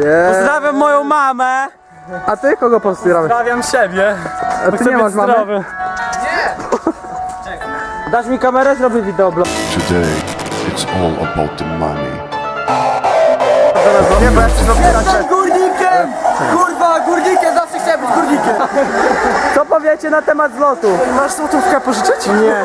Yeah. Pozdrawiam moją mamę. A ty kogo pozbieramy? Pozdrawiam siebie. A ty nie masz mamy? Nie! Dasz mi kamerę, zrobię wideoblog. Today, it's all about the money. Nie, bo ja chcę zabierać. górnikiem! Kurwa, górnikiem, zawsze chciałem być górnikiem. Co powiecie na temat zlotu? Masz złotówkę pożyczyć? Nie.